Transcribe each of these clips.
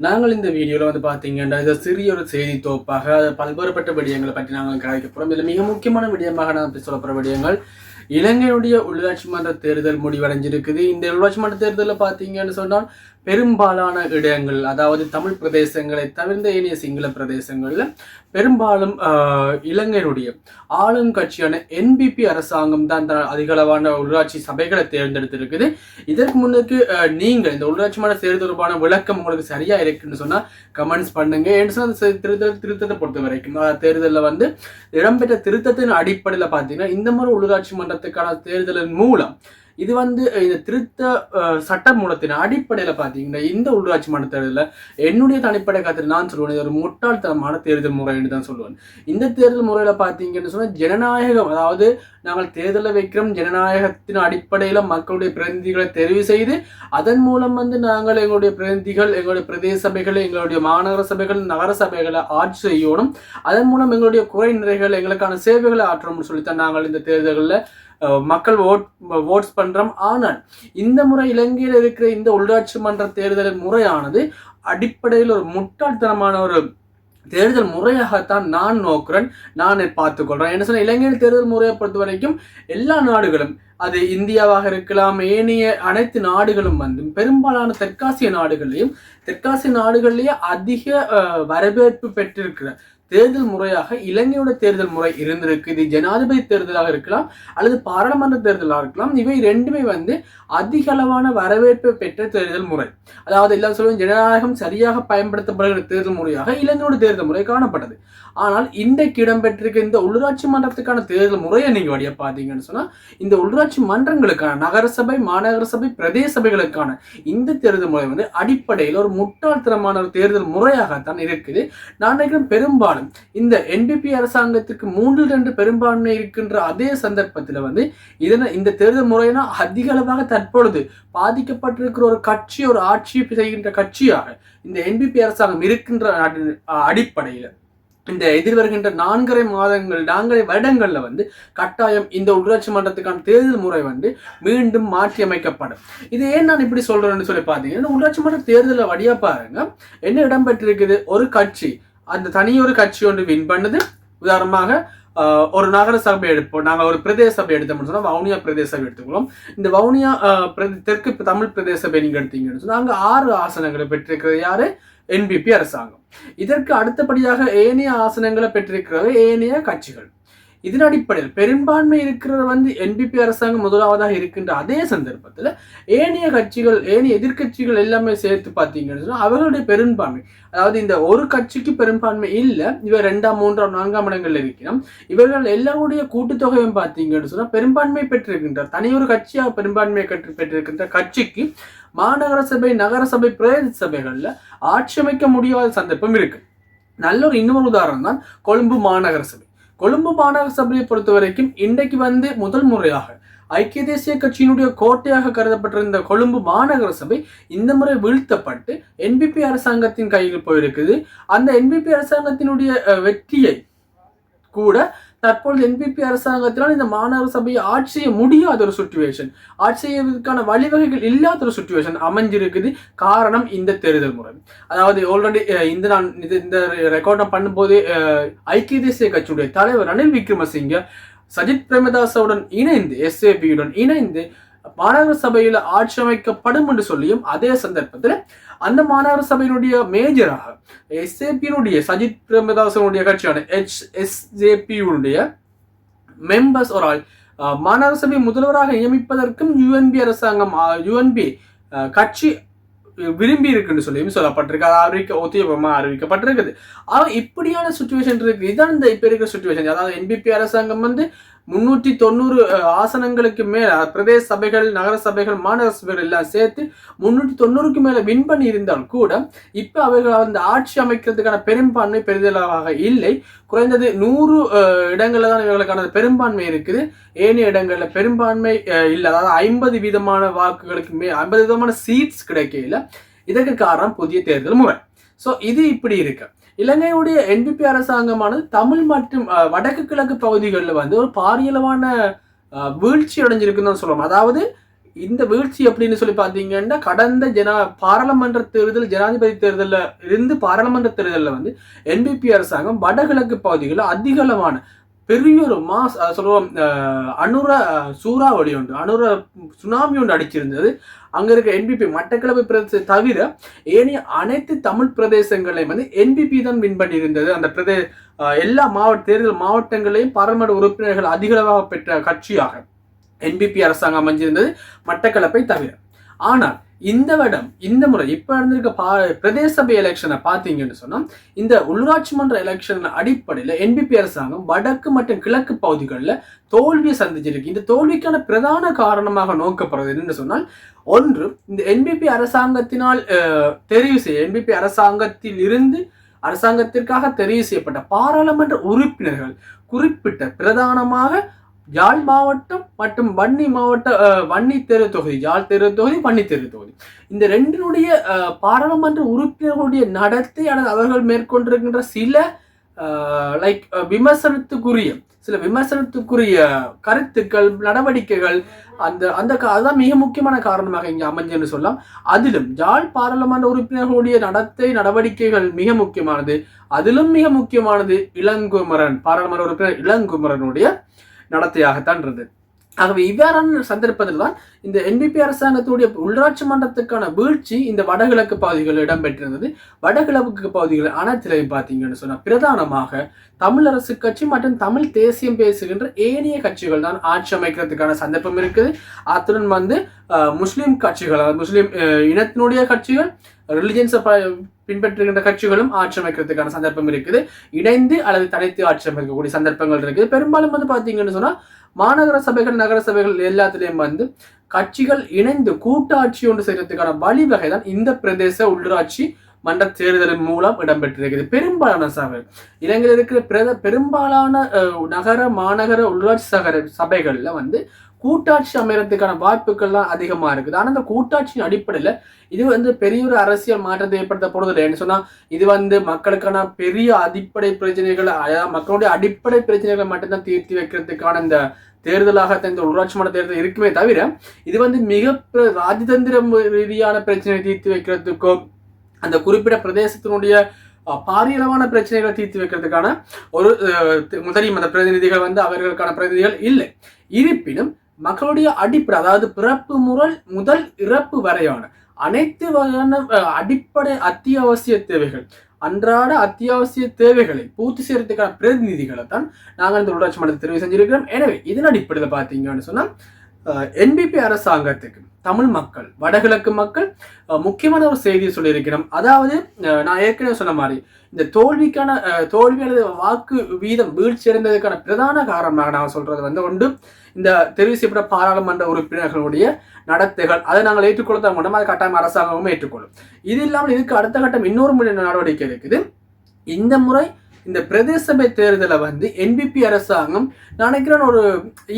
நாங்கள் இந்த வீடியோவில் வந்து பார்த்தீங்கன்னா இது சிறிய ஒரு செய்தி தொகுப்பாக பல்வேறுபட்ட விடயங்களை பற்றி நாங்கள் கதைக்க போகிறோம் இதில் மிக முக்கியமான விடயமாக நான் சொல்ல போகிற விடயங்கள் இலங்கையுடைய உள்ளாட்சி மன்ற தேர்தல் முடிவடைஞ்சிருக்குது. இந்த உள்ளாட்சி மன்ற தேர்தலில் பார்த்தீங்கன்னு சொன்னால் பெரும்பாலான இடங்கள் அதாவது தமிழ் பிரதேசங்களை தவிர்ந்த ஏனைய சிங்கள பிரதேசங்களில் பெரும்பாலும் ஆஹ், இலங்கையினுடைய ஆளும் கட்சியான என்பிபி அரசாங்கம் தான் அதிகளவான உள்ளாட்சி சபைகளை தேர்ந்தெடுத்திருக்குது. இதற்கு முன்னுக்கு நீங்கள் இந்த உள்ளாட்சி மன்ற தேர்தல் தொடர்பான விளக்கம் உங்களுக்கு சரியா இருக்குன்னு சொன்னால் கமெண்ட்ஸ் பண்ணுங்க. ஏன்னு திருத்தல் திருத்தத்தை பொறுத்த வரைக்கும் தேர்தலில் வந்து இடம்பெற்ற திருத்தத்தின் அடிப்படையில் பார்த்தீங்கன்னா இந்த மாதிரி உள்ளாட்சி மன்றத்துக்கான தேர்தலின் மூலம் இது வந்து இது இந்த திருத்த சட்ட மூலத்தின் அடிப்படையில் பார்த்தீங்கன்னா இந்த உள்ளாட்சி மன்ற தேர்தலில் என்னுடைய தனிப்படை கருத்து நான் சொல்லுவேன். இது ஒரு முட்டாள்தனமான தேர்தல் முறைன்னு தான் சொல்லுவேன். இந்த தேர்தல் முறையில் பார்த்தீங்கன்னு சொன்னால் ஜனநாயகம் அதாவது நாங்கள் தேர்தலில் வைக்கிறோம் ஜனநாயகத்தின் அடிப்படையில் மக்களுடைய பிரதிநிதிகளை தெரிவு செய்து அதன் மூலம் வந்து நாங்கள் எங்களுடைய பிரதிநிதிகள் எங்களுடைய பிரதேச சபைகள் எங்களுடைய மாநகர சபைகள் நகர சபைகளை ஆட்சி செய்யணும். அதன் மூலம் எங்களுடைய குறை நிறைகள் எங்களுக்கான சேவைகளை ஆற்றணும்னு சொல்லித்தான் நாங்கள் இந்த தேர்தல்களில் மக்கள் ஓட் ஓட்ஸ் பண்றோம். ஆனால் இந்த முறை இலங்கையில் இருக்கிற இந்த உள்ளாட்சி மன்ற தேர்தல் முறையானது அடிப்படையில் ஒரு முட்டாள்தனமான ஒரு தேர்தல் முறையாகத்தான் நான் நோக்குறேன். நான் பார்த்துக்கொள்றேன். என்ன சொன்ன இலங்கையின் தேர்தல் முறையை பொறுத்த வரைக்கும் எல்லா நாடுகளும் அது இந்தியாவாக இருக்கலாம் ஏனைய அனைத்து நாடுகளும் வந்து பெரும்பாலான தெற்காசிய நாடுகள்லையும் தெற்காசிய நாடுகள்லேயே அதிக வரவேற்பு பெற்றிருக்கிற தேர்தல் முறையாக இலங்கையோட தேர்தல் முறை இருந்திருக்கு. இது ஜனாதிபதி தேர்தலாக இருக்கலாம் அல்லது பாராளுமன்ற தேர்தலாக இருக்கலாம். இவை ரெண்டுமே வந்து அதிக அளவான வரவேற்பு பெற்ற தேர்தல் முறை. அதாவது எல்லாம் சொல்லுவோம் ஜனநாயகம் சரியாக பயன்படுத்தப்படுகிற தேர்தல் முறையாக இலங்கையோட தேர்தல் முறை காணப்பட்டது. ஆனால் இன்றைக்கு இடம்பெற்றிருக்க இந்த உள்ளூராட்சி மன்றத்துக்கான தேர்தல் முறையை நீங்கள் வழியாக பார்த்தீங்கன்னு சொன்னால் இந்த உள்ளூராட்சி மன்றங்களுக்கான நகரசபை மாநகர சபை பிரதேச சபைகளுக்கான இந்த தேர்தல் முறை வந்து அடிப்படையில் ஒரு முட்டாள்தனமான ஒரு தேர்தல் முறையாகத்தான் இருக்குது. நான் நினைக்கிறேன் பெரும்பாலும் இந்த என்பிபி அரசாங்கத்துக்கு மூன்றில் ரெண்டு பெரும்பான்மை இருக்கின்ற அதே சந்தர்ப்பத்தில் வந்து இதனை இந்த தேர்தல் முறையினா அதிக அளவாக தற்பொழுது பாதிக்கப்பட்டிருக்கிற ஒரு கட்சி ஒரு ஆட்சி செய்கின்ற கட்சியாக இந்த என்பிபி அரசாங்கம் இருக்கின்ற அடிப்படையில் இந்த எதிர்வருகின்ற நான்கரை மாதங்கள் நான்கரை வருடங்களில் வந்து கட்டாயம் இந்த உள்ளாட்சி மன்றத்துக்கான தேர்தல் முறை வந்து மீண்டும் மாற்றி அமைக்கப்படும் இது ஏன் நான் இப்படி சொல்றேன்னு சொல்லி பார்த்தீங்கன்னா உள்ளாட்சி மன்ற தேர்தலில் வழியா பாருங்க என்ன இடம்பெற்றிருக்குது? ஒரு கட்சி அந்த தனியொரு கட்சி ஒன்று வின் பண்ணுது. உதாரணமாக ஒரு நகர சபை எடுப்போம் நாங்கள் ஒரு பிரதேச சபை எடுத்தோம்னு சொன்னால் வவுனியா பிரதேச சபை எடுத்துக்கிறோம் இந்த வவுனியா தெற்கு தமிழ் பிரதேச சபை நீங்கள் எடுத்தீங்கன்னு சொன்னால் அங்கே ஆறு ஆசனங்களை பெற்றிருக்கிறது யாரு? என்பிபி அரசாங்கம். இதற்கு அடுத்தபடியாக ஏனைய ஆசனங்களை பெற்றிருக்கிறது ஏனைய கட்சிகள். இதன் அடிப்படையில் பெரும்பான்மை இருக்கிறது வந்து என்பிபி அரசாங்கம் முதலாவதாக இருக்கின்ற அதே சந்தர்ப்பத்தில் ஏனைய கட்சிகள் ஏனைய எதிர்க்கட்சிகள் எல்லாமே சேர்த்து பார்த்தீங்கன்னு சொன்னா அவர்களுடைய பெரும்பான்மை அதாவது இந்த ஒரு கட்சிக்கு பெரும்பான்மை இல்லை இவர் ரெண்டாம் மூன்றாம் நான்காம் இடங்களில் இருக்கிறோம் இவர்கள் எல்லாருடைய கூட்டுத்தொகையும் பார்த்தீங்கன்னு சொன்னால் பெரும்பான்மை பெற்றிருக்கின்ற தனியொரு கட்சியாக பெரும்பான்மை கற்று பெற்றிருக்கின்ற கட்சிக்கு மாநகர சபை நகர சபை பிரதேச சபைகள்ல ஆட்சி அமைக்க முடியாத சந்தர்ப்பம் இருக்கு. நல்ல ஒரு இன்னொரு உதாரணம் தான் கொழும்பு மாநகர சபை கொழும்பு மாநகர சபையை பொறுத்த வரைக்கும் இன்றைக்கு வந்து முதல் முறையாக ஐக்கிய தேசிய கட்சியினுடைய கோட்டையாக கருதப்பட்டிருந்த கொழும்பு மாநகர சபை இந்த முறை வீழ்த்தப்பட்டு என்பிபி அரசாங்கத்தின் கையில் போயிருக்குது. அந்த என்பிபி அரசாங்கத்தினுடைய வெற்றியை கூட தற்பொழுது என்பிபி அரசாங்கத்தினால் இந்த மாநகர சபையை ஆட்சி செய்ய முடியாத ஒரு சுச்சுவேஷன் ஆட்சி செய்வதற்கான வழிவகைகள் இல்லாத ஒரு சுச்சுவேஷன் அமைஞ்சிருக்குது. காரணம் இந்த தேர்தல் முறை. அதாவது ஆல்ரெடி இந்த நான் இது இந்த ரெக்கார்ட் பண்ணும்போது ஐக்கிய தேசிய கட்சியுடைய தலைவர் ரணில் விக்ரமசிங்க சஜித் பிரேமதாசவுடன் இணைந்து எஸ்ஏபியுடன் இணைந்து மாநகர சபையில் ஆட்சி அமைக்கப்படும் என்று சொல்லியும் அதே சந்தர்ப்பத்தில் அந்த மாநகர சபையினுடைய மேஜராக எஸ்ஏபியினுடைய சஜித் பிரேமதாசனுடைய கட்சியான எச் எஸ்ஏபியுடைய மெம்பர்ஸ் ஒரு ஆள். அஹ், மாநகர சபை முதல்வராக நியமிப்பதற்கும் யுஎன்பி அரசாங்கம் யுஎன்பி கட்சி விரும்பி இருக்குன்னு சொல்லியும் சொல்லப்பட்டிருக்கு. அது அறிவிக்க ஒத்தியபமாக அறிவிக்கப்பட்டிருக்குது. ஆனால் இப்படியான சுச்சுவேஷன் இருக்குது இதான் இந்த இப்போ இருக்கிற சுச்சுவேஷன் அதாவது என்பிபி அரசாங்கம் வந்து முன்னூற்றி தொண்ணூறு ஆசனங்களுக்கு மேல பிரதேச சபைகள் நகர சபைகள் மாநகர சபைகள் எல்லாம் சேர்த்து முன்னூற்றி தொண்ணூறுக்கு மேல வின் பண்ணி இருந்தால் கூட இப்ப அவர்கள் அந்த ஆட்சி அமைக்கிறதுக்கான பெரும்பான்மை பெரிதளவாக இல்லை. குறைந்தது நூறு அஹ், இடங்கள்ல தான் இவர்களுக்கான பெரும்பான்மை இருக்குது. ஏனைய இடங்கள்ல பெரும்பான்மை இல்லை. அதாவது ஐம்பது விதமான வாக்குகளுக்கு மே ஐம்பது விதமான சீட்ஸ் கிடைக்கல இதற்கு காரணம் புதிய தேர்தல் முறை. ஸோ இது இப்படி இருக்கு. இலங்கையுடைய என்பிபி அரசாங்கமானது தமிழ் மற்றும் வடக்கு கிழக்கு பகுதிகளில் வந்து ஒரு பாரியளவான அஹ், வீழ்ச்சி அடைஞ்சிருக்குன்னு தான் சொல்லுவோம் அதாவது இந்த வீழ்ச்சி அப்படின்னு சொல்லி பார்த்தீங்கன்னா கடந்த ஜனா பாராளுமன்ற தேர்தல் ஜனாதிபதி தேர்தலில் இருந்து பாராளுமன்ற தேர்தலில் வந்து என்பிபி அரசாங்கம் வடகிழக்கு பகுதிகளில் அதிகளவான பெரிய ஒரு மாஸ் சொல்லுவோம் அஹ் அனுர அஹ் சூறாவளி ஒன்று அனுர சுனாமி ஒன்று அடிச்சிருந்தது. அங்கே இருக்க என்பிபி மட்டக்களப்பு பிரதேசத்தை தவிர ஏனைய அனைத்து தமிழ் பிரதேசங்களையும் வந்து என்பிபி தான் வின் பண்ணியிருந்தது. அந்த பிரதே எல்லா மாவட்ட தேர்தல் மாவட்டங்களையும் பாராளுமன்ற உறுப்பினர்கள் அதிகளவாக பெற்ற கட்சியாக என்பிபி அரசாங்கம் அமைஞ்சிருந்தது மட்டக்களப்பை தவிர. ஆனால் இந்த வருடம் இந்த முறை இப்போ நடந்திருக்க பா பிரதேச சபை எலெக்ஷனை பார்த்தீங்கன்னு சொன்னால் இந்த உள்ளாட்சி மன்ற எலெக்ஷன் அடிப்படையில் என்பிபி அரசாங்கம் வடக்கு மற்றும் கிழக்கு பகுதிகளில் தோல்வியை சந்திச்சிருக்கு. இந்த தோல்விக்கான பிரதான காரணமாக நோக்கப்படுறது என்னன்னு சொன்னால் ஒன்று இந்த என்பிபி அரசாங்கத்தினால் தெரிவு செய்ய என்பிபி அரசாங்கத்தில் இருந்து அரசாங்கத்திற்காக தெரிவு செய்யப்பட்ட பாராளுமன்ற உறுப்பினர்கள் குறிப்பிட்ட பிரதானமாக யாழ் மாவட்டம் மற்றும் வன்னி மாவட்ட வன்னி தெரு தொகுதி யாழ் தெரு தொகுதி வன்னி தெரு தொகுதி. இந்த ரெண்டினுடைய பாராளுமன்ற உறுப்பினர்களுடைய நடத்தை அல்லது அவர்கள் மேற்கொண்டிருக்கின்ற சில லைக் விமர்சனத்துக்குரிய சில விமர்சனத்துக்குரிய கருத்துக்கள் நடவடிக்கைகள் அந்த அந்த அதுதான் மிக முக்கியமான காரணமாக இங்கே அமைஞ்சுன்னு சொல்லலாம். அதிலும் யாழ் பாராளுமன்ற உறுப்பினர்களுடைய நடத்தை நடவடிக்கைகள் மிக முக்கியமானது. அதிலும் மிக முக்கியமானது இளங்குமரன் பாராளுமன்ற உறுப்பினர் இளங்குமரனுடைய நடத்தையாகத்தான் இருந்தது. ஆகவே இவ்வாறான சந்தர்ப்பத்தில் தான் இந்த என்பிபி அரசாங்கத்துடைய உள்ளாட்சி மன்றத்துக்கான வீழ்ச்சி இந்த வடகிழக்கு பகுதிகளில் இடம்பெற்றிருந்தது. வடகிழக்கு பகுதிகள் அனைத்திலையும் பார்த்தீங்கன்னு சொன்னால் பிரதானமாக தமிழரசு கட்சி மற்றும் தமிழ் தேசியம் பேசுகின்ற ஏனைய கட்சிகள் தான் ஆட்சி அமைக்கிறதுக்கான சந்தர்ப்பம் இருக்குது. அத்துடன் வந்து முஸ்லீம் கட்சிகள் முஸ்லீம் இனத்தினுடைய கட்சிகள் ரிலிஜியன்ஸை பின்பற்றுகின்ற கட்சிகளும் ஆட்சி அமைக்கிறதுக்கான சந்தர்ப்பம் இருக்குது. இணைந்து அல்லது தனித்து ஆட்சி அமைக்கக்கூடிய சந்தர்ப்பங்கள் இருக்குது. பெரும்பாலும் வந்து பார்த்தீங்கன்னு சொன்னா மாநகர சபைகள் நகர சபைகள் எல்லாத்துலேயும் வந்து கட்சிகள் இணைந்து கூட்டாட்சி ஒன்று செய்யறதுக்கான வழிவகை தான் இந்த பிரதேச உள்ளாட்சி மன்ற தேர்தலின் மூலம் இடம்பெற்றிருக்கிறது பெரும்பாலான சபை இலங்கையில் இருக்கிற பிரத பெரும்பாலான நகர மாநகர உள்ளாட்சி சகர சபைகளில் வந்து கூட்டாட்சி அமைறதுக்கான வாய்ப்புகள்லாம் அதிகமாக இருக்குது. ஆனால் அந்த கூட்டாட்சியின் அடிப்படையில் இது வந்து பெரிய ஒரு அரசியல் மாற்றத்தை ஏற்படுத்த போகிறது இல்லைன்னு சொன்னால் இது வந்து மக்களுக்கான பெரிய அடிப்படை பிரச்சனைகளை அதாவது மக்களுடைய அடிப்படை பிரச்சனைகளை மட்டும்தான் தீர்த்து வைக்கிறதுக்கான இந்த தேர்தலாக இந்த உள்ளாட்சி மன்ற தேர்தல் இருக்குமே தவிர இது வந்து மிக ராஜதந்திர ரீதியான பிரச்சனையை தீர்த்து வைக்கிறதுக்கோ அந்த குறிப்பிட்ட பிரதேசத்தினுடைய பாரியளவான பிரச்சனைகளை தீர்த்து வைக்கிறதுக்கான ஒரு அஹ், முதலியும் அந்த பிரதிநிதிகள் வந்து அவர்களுக்கான பிரதிநிதிகள் இல்லை. இருப்பினும் மக்களுடைய அடிப்படை அதாவது பிறப்பு முறல் முதல் இறப்பு வரையான அனைத்து வகையான அடிப்படை அத்தியாவசிய தேவைகள் அன்றாட அத்தியாவசிய தேவைகளை பூர்த்தி செய்யறதுக்கான பிரதிநிதிகளை தான் நாங்கள் இந்த உள்ளாட்சி மன்றத்தில் தெரிவு செஞ்சிருக்கிறோம். எனவே இதன் அடிப்படையில் பார்த்தீங்கன்னு சொன்னால் என்பிபி அரசாங்கத்துக்கு தமிழ் மக்கள் வடகிழக்கு மக்கள் முக்கியமான ஒரு செய்தியை சொல்லியிருக்கிறோம். அதாவது நான் ஏற்கனவே சொன்ன மாதிரி இந்த தோல்விக்கான தோல்வி அல்லது வாக்கு வீதம் வீழ்ச்சி அடைந்ததுக்கான பிரதான காரணமாக நான் சொல்றது வந்து ஒன்று இந்த தெரிவு செய்யப்பட்ட பாராளுமன்ற உறுப்பினர்களுடைய நடத்தைகள் அதை நாங்கள் ஏற்றுக்கொள்ள மூலம் அது கட்டாயம் அரசாங்கமும் ஏற்றுக்கொள்ளும். இது இல்லாமல் இதுக்கு அடுத்த கட்டம் இன்னொரு நடவடிக்கை இருக்குது இந்த முறை இந்த பிரதேச சபை தேர்தலை வந்து என்பிபி அரசாங்கம் நினைக்கிறேன் ஒரு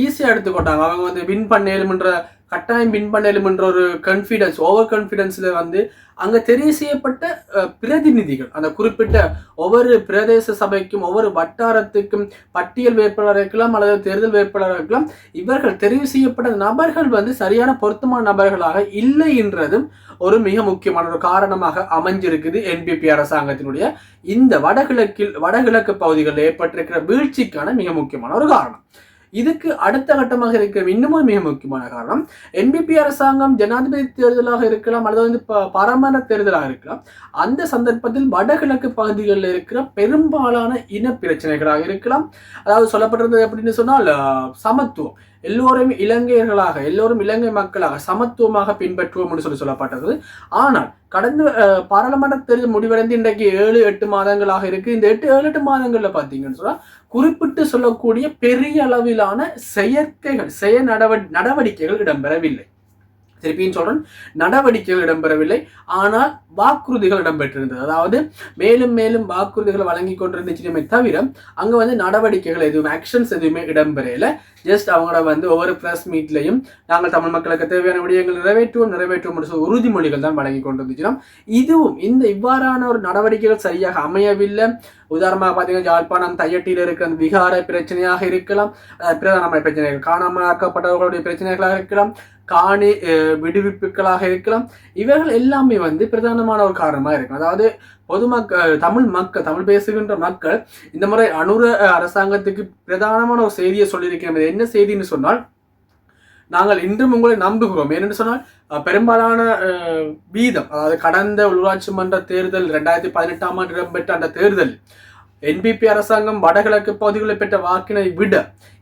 ஈஸியாக எடுத்துக்கொண்டாங்க. அவங்க வந்து வின் பண்ணேலும்ன்ற கட்டாயம் வின் பண்ணேலும்ன்ற ஒரு கன்ஃபிடன்ஸ் ஓவர் கான்ஃபிடன்ஸில் வந்து அங்கே தெரிவு செய்யப்பட்ட பிரதிநிதிகள். அந்த குறிப்பிட்ட ஒவ்வொரு பிரதேச சபைக்கும் ஒவ்வொரு வட்டாரத்துக்கும் பட்டியல் வேட்பாளர் இருக்கலாம் அல்லது தேர்தல் வேட்பாளர் இருக்கலாம் இவர்கள் தெரிவு செய்யப்பட்ட நபர்கள் வந்து சரியான பொருத்தமான நபர்களாக இல்லை என்றதும் ஒரு மிக முக்கியமான ஒரு காரணமாக அமைஞ்சிருக்குது என்பிபி அரசாங்கத்தினுடைய இந்த வடகிழக்கில் வடகிழக்கு பகுதிகளில் ஏற்பட்டிருக்கிற வீழ்ச்சிக்கான மிக முக்கியமான ஒரு காரணம். இதுக்கு அடுத்த கட்டமாக இருக்கிற இன்னமும் மிக முக்கியமான காரணம் என்பிபி அரசாங்கம் ஜனாதிபதி தேர்தலாக இருக்கலாம் அல்லது வந்து ப- பாராளுமன்ற தேர்தலாக இருக்கலாம். அந்த சந்தர்ப்பத்தில் வடகிழக்கு பகுதிகளில் இருக்கிற பெரும்பாலான இன பிரச்சனைகளாக இருக்கலாம். அதாவது சொல்லப்படுறது அப்படின்னு சொன்னால் சமத்துவம். எல்லோரும் இலங்கையர்களாக எல்லோரும் இலங்கை மக்களாக சமத்துவமாக பின்பற்றுவோம் என்று சொல்லி சொல்லப்பட்டது ஆனால் கடந்த பாராளுமன்றத்தில் பாராளுமன்ற தேர்தல் முடிவடைந்து இன்றைக்கு ஏழு எட்டு மாதங்களாக இருக்கு. இந்த எட்டு ஏழு எட்டு மாதங்கள்ல பாத்தீங்கன்னு சொன்னா குறிப்பிட்டு சொல்லக்கூடிய பெரிய அளவிலான செயற்கைகள் செய நடவடிக்கைகள் இடம்பெறவில்லை. திருப்பியும் சொல்றேன் நடவடிக்கைகள் இடம்பெறவில்லை. ஆனால் வாக்குறுதிகள் இடம்பெற்றிருந்தது. அதாவது மேலும் மேலும் வாக்குறுதிகளை வழங்கி கொண்டிருந்துச்சுமே தவிர அங்க வந்து நடவடிக்கைகள் எதுவும் ஆக்ஷன்ஸ் எதுவுமே இடம்பெறையில ஜஸ்ட் அவங்களோட வந்து ஒவ்வொரு ப்ரெஸ் மீட்லையும் நாங்கள் தமிழ் மக்களுக்கு தேவையான விடயங்கள் நிறைவேற்றுவோம் நிறைவேற்றுவோம் சொல்லி உறுதிமொழிகள் தான் வழங்கி கொண்டிருந்துச்சுனா இதுவும் இந்த இவ்வாறான ஒரு நடவடிக்கைகள் சரியாக அமையவில்லை. உதாரணமாக பார்த்தீங்கன்னா ஜாழ்ப்பாணம் தையட்டியில் இருக்கிற அந்த விகார பிரச்சனையாக இருக்கலாம். அஹ் பிரதான பிரச்சனைகள் காணாமல் ஆக்கப்பட்டவர்களுடைய பிரச்சனைகளாக இருக்கலாம். காணி விடுவிப்புகளாக இருக்கலாம். இவைகள் எல்லாமே வந்து பிரதானமான ஒரு காரணமாக இருக்கும் அதாவது பொதுமக்கள் தமிழ் மக்கள் தமிழ் பேசுகின்ற மக்கள் இந்த முறை அனுர அரசாங்கத்துக்கு பிரதானமான ஒரு செய்தியை சொல்லியிருக்கிறோம் என்ன செய்தின்னு சொன்னால் நாங்கள் இன்றும் உங்களை நம்புகிறோம். ஏனென்று சொன்னால் பெரும்பாலான அஹ், வீதம் அதாவது கடந்த உள்ளாட்சி மன்ற தேர்தல் ரெண்டாயிரத்தி பதினெட்டாம் ஆண்டு இடம்பெற்ற அந்த தேர்தல் என்பிபி அரசாங்கம் வடகிழக்கு பகுதிகளில் பெற்ற வாக்கினை விட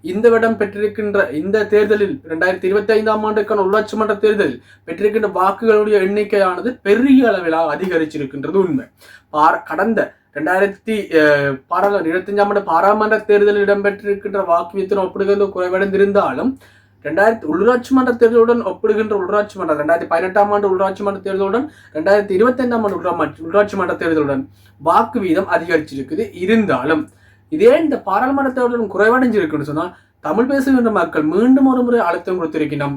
இந்த விடம் பெற்றிருக்கின்ற இந்த தேர்தலில் ரெண்டாயிரத்தி இருபத்தி ஐந்தாம் ஆண்டுக்கான உள்ளாட்சி மன்ற தேர்தலில் பெற்றிருக்கின்ற வாக்குகளுடைய எண்ணிக்கையானது பெரிய அளவிலாக அதிகரிச்சிருக்கின்றது உண்மை. பார் கடந்த ரெண்டாயிரத்தி அஹ், பாராளுமன்ற இருபத்தஞ்சாம் ஆண்டு பாராளுமன்ற தேர்தலில் இடம்பெற்றிருக்கின்ற வாக்கு வித்திரம் ஒப்பிடுகிறது குறைவடைந்திருந்தாலும் ரெண்டாயிரத்தி உள்ளாட்சி மன்ற தேர்தலுடன் ஒப்பிடுகின்ற உள்ளாட்சி மன்ற ரெண்டாயிரத்தி பதினெட்டாம் ஆண்டு உள்ளாட்சி மன்ற தேர்தலுடன் ரெண்டாயிரத்தி இருபத்தி ஐந்தாம் ஆண்டு உள்ளாட்சி உள்ளாட்சி மன்ற தேர்தலுடன் வாக்கு வீதம் அதிகரிச்சிருக்குது. இருந்தாலும் இதே இந்த பாராளுமன்ற தேர்தலும் குறைவடைஞ்சிருக்குன்னு சொன்னால் தமிழ் பேசுகின்ற மக்கள் மீண்டும் ஒரு முறை அழுத்தம் கொடுத்திருக்கிறோம்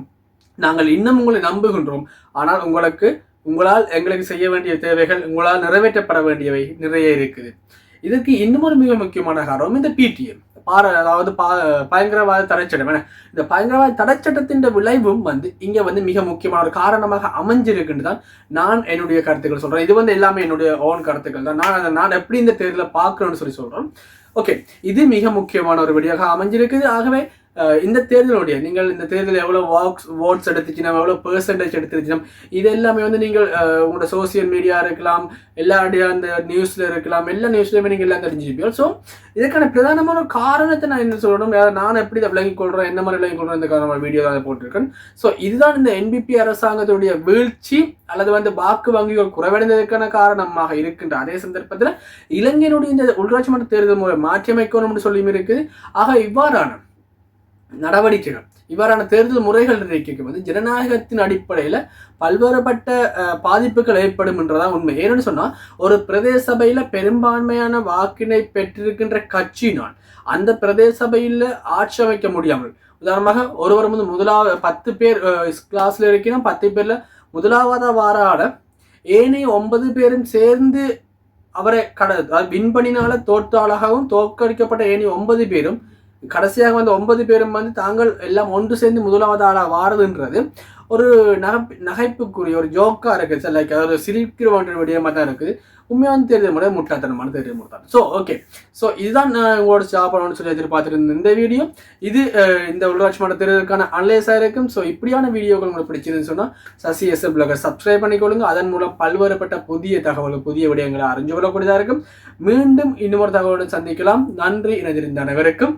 நாங்கள் இன்னும் உங்களை நம்புகின்றோம். ஆனால் உங்களுக்கு உங்களால் எங்களுக்கு செய்ய வேண்டிய தேவைகள் உங்களால் நிறைவேற்றப்பட வேண்டியவை நிறைய இருக்குது. இதுக்கு இன்னும் ஒரு மிக முக்கியமான காரணம் இந்த பிடிஎம் பார அதாவது பா பயங்கரவாத தடைச்சட்டம். இந்த பயங்கரவாத தடைச்சட்டத்தின் விளைவும் வந்து இங்க வந்து மிக முக்கியமான ஒரு காரணமாக அமைஞ்சிருக்குன்னு தான் நான் என்னுடைய கருத்துக்கள் சொல்றேன். இது வந்து எல்லாமே என்னுடைய ஓன் கருத்துக்கள் தான். நான் அதை நான் எப்படி இந்த தேர்தலை பார்க்கணும்னு சொல்லி சொல்றேன் ஓகே இது மிக முக்கியமான ஒரு விடியாக அமைஞ்சிருக்குது. ஆகவே இந்த தேர்தலுடைய நீங்கள் இந்த தேர்தல் எவ்வளோ வாக்ஸ் ஓட்ஸ் எடுத்துச்சுனா எவ்வளோ பெர்சன்டேஜ் எடுத்துருச்சுனா இது எல்லாமே வந்து நீங்கள் உங்களோட சோசியல் மீடியா இருக்கலாம் எல்லாருடைய அந்த நியூஸில் இருக்கலாம் எல்லா நியூஸ்லையுமே நீங்கள் எல்லாம் தெரிஞ்சுப்பீங்க ஸோ இதுக்கான பிரதானமான ஒரு காரணத்தை நான் என்ன சொல்லணும் அதாவது நான் எப்படி இதை விளங்கி கொள்கிறேன் என்ன மாதிரி விளங்கி கொள்கிறேன் இந்த காரணமான வீடியோ தான் போட்டிருக்கேன். ஸோ இதுதான் இந்த என்பிபி அரசாங்கத்துடைய வீழ்ச்சி அல்லது வந்து வாக்கு வங்கிகள் குறைவடைந்ததற்கான காரணமாக இருக்கின்ற அதே சந்தர்ப்பத்தில் இலங்கையினுடைய இந்த உள்ளாட்சி மன்ற தேர்தல் முறை மாற்றியமைக்கணும்னு சொல்லியும் இருக்குது. ஆக இவ்வாறான நடவடிக்கைகள். இவ்வாறான தேர்தல் முறைகள் இருக்கைக்கு வந்து ஜனநாயகத்தின் அடிப்படையில் பல்வேறுபட்ட பாதிப்புகள் ஏற்படும் என்றதான் உண்மை. ஏன்னு சொன்னால் ஒரு பிரதேச சபையில் பெரும்பான்மையான வாக்கினை பெற்றிருக்கின்ற கட்சியினால் அந்த பிரதேச சபையில் ஆட்சி அமைக்க முடியாமல் உதாரணமாக ஒருவர் வந்து முதலாவது பத்து பேர் கிளாஸில் இருக்கணும் பத்து பேரில் முதலாவதா வாராட ஏனைய ஒன்பது பேரும் சேர்ந்து அவரை கட அதாவது வின் பண்ணினால தோற்றாளாகவும் தோற்கடிக்கப்பட்ட ஏனைய ஒன்பது பேரும் கடைசியாக வந்து ஒன்பது பேரும் வந்து தாங்கள் எல்லாம் ஒன்று சேர்ந்து முதலாவது ஆளாக வாரதுன்றது. ஒரு நகை நகைப்புக்குரிய ஒரு ஜோக்கா இருக்குது. சார் லைக் அதாவது சிரிக்கிற ஒன்ற விடயமா தான் இருக்குது. உண்மையான தேர்தல் முறை முட்டாத்தனமான தேர்தல் முறை தான். ஸோ ஓகே ஸோ இதுதான் நான் உங்களோட சாப்பிடணும்னு சொல்லி எதிர்பார்த்துருந்த இந்த வீடியோ. இது இந்த உள்ளாட்சி மன்ற தேர்தலுக்கான அனலைஸாக இருக்கும். ஸோ இப்படியான வீடியோக்கள் உங்களுக்கு பிடிச்சிருந்துன்னு சொன்னால் சசி எஸ் பிளாக சப்ஸ்கிரைப் பண்ணிக்கொள்ளுங்க. அதன் மூலம் பல்வேறுபட்ட புதிய தகவல் புதிய விடயங்களை அறிஞ்சு கொள்ளக்கூடியதாக இருக்கும். மீண்டும் இன்னொரு தகவலுடன் சந்திக்கலாம். நன்றி. இணைந்திருந்த அனைவருக்கும்